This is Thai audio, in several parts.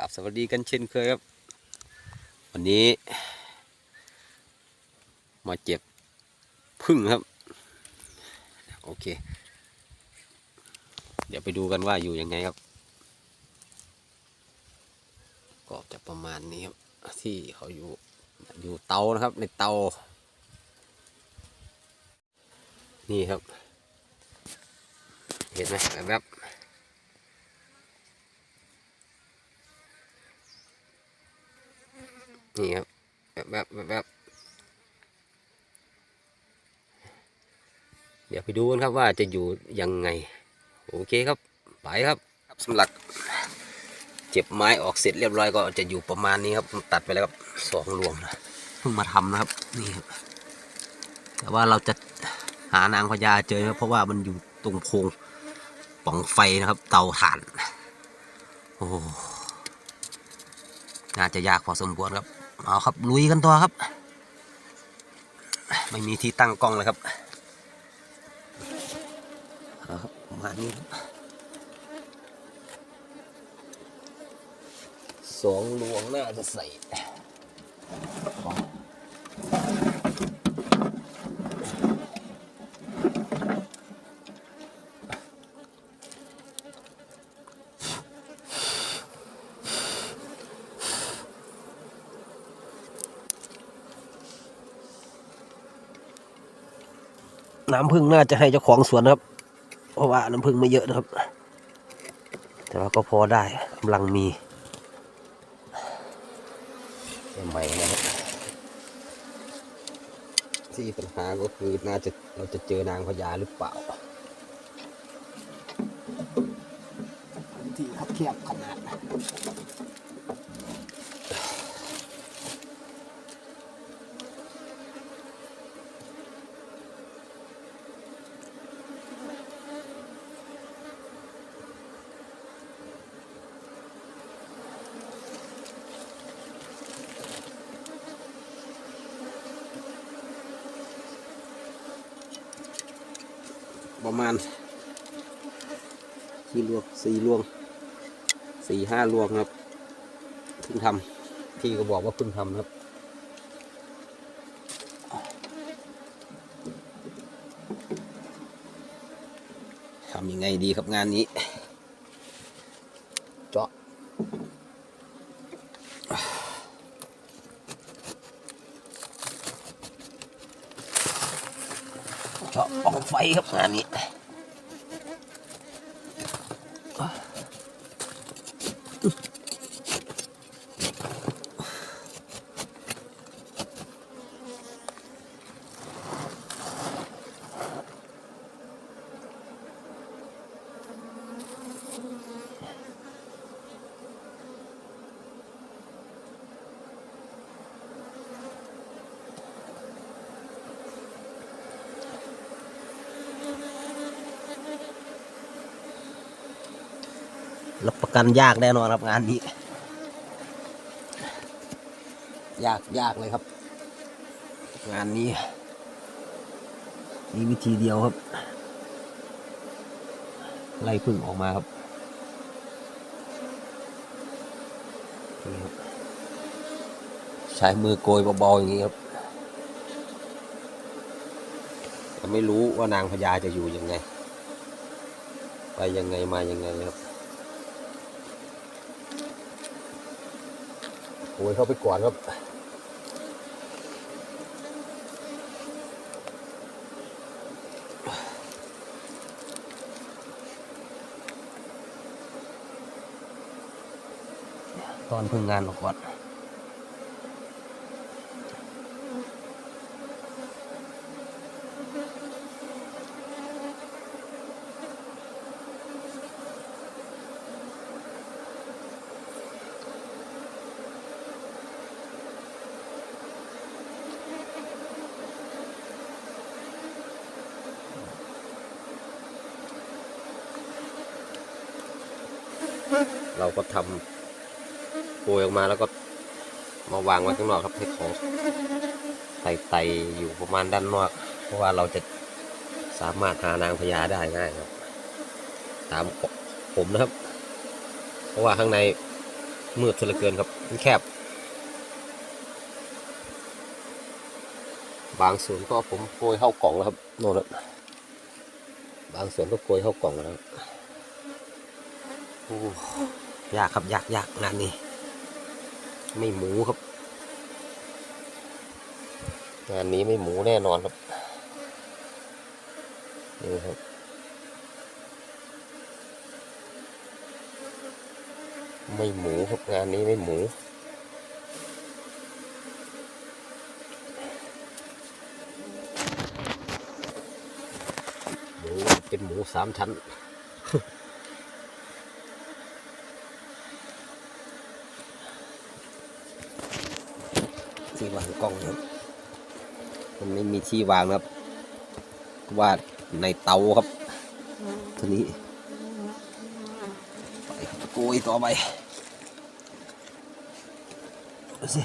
กับสวัสดีกันเช่นเคยครับ วันนี้ มาเจ็บพึ่งครับ โอเค เดี๋ยวไปดูกันว่าอยู่ยังไงครับ ก็จะประมาณนี้ครับ ที่เขาอยู่อยู่เตานะครับ ในเตา นี่ครับ เห็นไหมแบบ นี่ครับแบบแบบแบบแบบเดี๋ยวไปดูกันครับว่าจะอยู่ยังไง โอเคครับ ไปครับครับสำหรับเจ็บไม้ออกเสร็จเรียบร้อยก็จะอยู่ประมาณนี้ครับตัดไปแล้วครับสองรวงนะเพิ่งมาทำนะครับนี่ครับแต่ว่าเราจะหานางพญาเจอครับเพราะว่ามันอยู่ตรงโพรงป่องไฟนะครับ เตาถ่าน โอ้น่าจะยากพอสมควรครับ เอาครับลุยกันตัวครับ ไม่มีที่ตั้งกล้องเลยครับเอาครับมานี่ครับสองลวงน่าจะใส่ น้ำพึ่งน่าจะให้เจ้าของสวนนะครับ เพราะว่าน้ำพึ่งไม่เยอะนะครับ แต่ว่าก็พอได้กำลังมีใหม่นะครับที่ปัญหาก็คือน่าจะเราจะเจอนางพญาหรือเปล่าที่ครับแคบขนาด ประมาณกี่ลวงสี่ลวงสี่ห้าลวงครับเพิ่งทำพี่ก็บอกว่าเพิ่งทำครับทำยังไงดีครับงานนี้ เจาะ อองไฟครับงานนี้ รับประกันยากแน่นอนครับงานนี้ ยากยากเลยครับ งานนี้ มีวิธีเดียวครับ ไล่พึ่งออกมาครับนี่ครับ ใช้มือโกยเบาๆอย่างนี้ครับแต่ไม่รู้ว่านางพญาจะอยู่ยังไง ไปยังไงมายังไงครับ โอ้ยเข้าไปก่อนครับตอนพึ่งงานออกก่อน เราก็ทำโปรยออกมาแล้วก็มาวางไว้ข้างนอกครับให้เขาไต่ไต่อยู่ประมาณด้านนอก เพราะว่าเราจะสามารถหานางพญาได้ง่ายครับ ตามผมนะครับ เพราะว่าข้างในมืดซะเหลือเกินครับมันแคบ บางส่วนก็ผมโกยเข้ากล่องแล้วครับโน่นบางส่วนก็โกยเข้ากล่องแล้ว ยากครับยากยากงานนี้ไม่หมูครับ งานนี้ไม่หมูแน่นอนครับนี่ครับไม่หมูครับงานนี้ไม่หมูหมูเป็นหมูสามชั้น ที่วางกล้องครับ มันไม่มีที่วางครับว่าในเตาครับทีนี้ไปครับโกยต่อไปดูสิ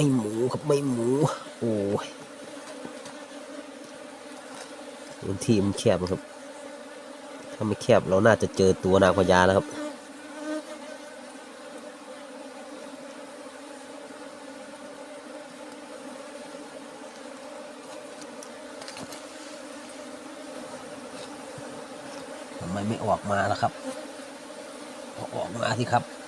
ไม่หมูครับไม่หมู โอ้ยพื้นที่มันแคบนะครับ ถ้าไม่แคบเราน่าจะเจอตัวนางพญาแล้วครับทำไมไม่ออกมาล่ะครับเอออกมาสิครับ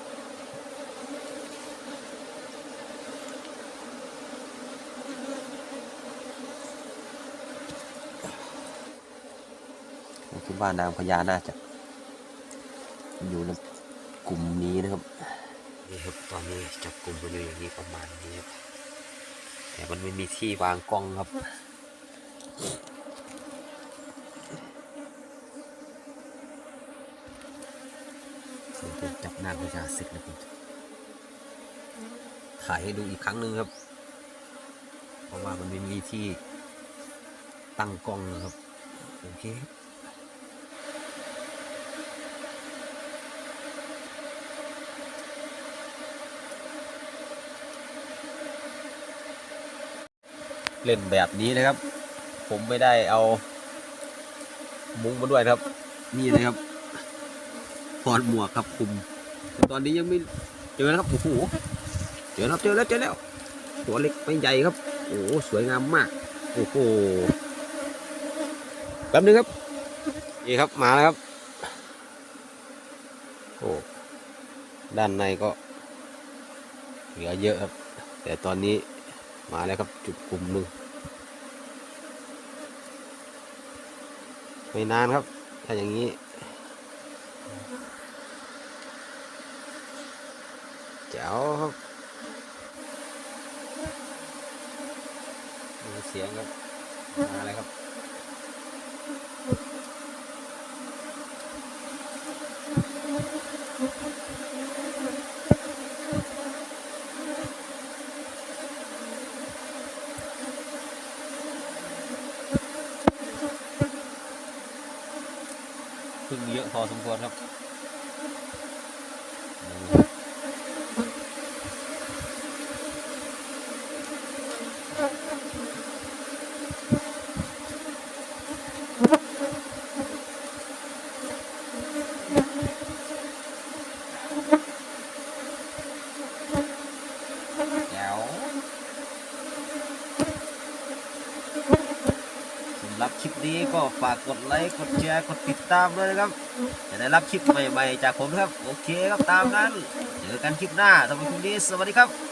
คิดว่านางพญาน่าจะ อยู่ในกลุ่มนี้นะครับนี่ครับตอนนี้จับกลุ่มกันอยู่อย่างนี้ประมาณนี้ครับแต่มันไม่มีที่วางกล้องครับผมจับนางพญาเสร็จแล้วผมถ่ายให้ดูอีกครั้งหนึ่งครับ เพราะว่ามันไม่มีที่ตั้งกล้องนะครับ โอเค เล่นแบบนี้นะครับ ผมไม่ได้เอา มุ้งมาด้วยครับ นี่เลยครับถอดหมวกครับคุม ตอนนี้ยังไม่เจอนะครับโอ้โหเจอแล้วเจอแล้วเจอแล้ว ตัวเล็กไม่ใหญ่ครับ โอ้โหสวยงามมาก โอ้โหแป๊บนึงครับนี่ครับมาแล้วครับโอ้ด้านในก็เหลือเยอะครับ แต่ตอนนี้ มาแล้วครับจุดกลุ่มหนึ่งไม่นานครับ ถ้าอย่างนี้ เจ๋วครับมีเสียงครับ มาเลยครับ พึ่งเยอะพอสมควรครับ รับคลิปนี้ก็ฝากกดไลค์กดแชร์กดติดตามด้วยนะครับจะได้รับคลิปใหม่ๆจากผมนะครับ โอเคครับตามนั้น เจอกันคลิปหน้าสำหรับคลิปนี้สวัสดีครับ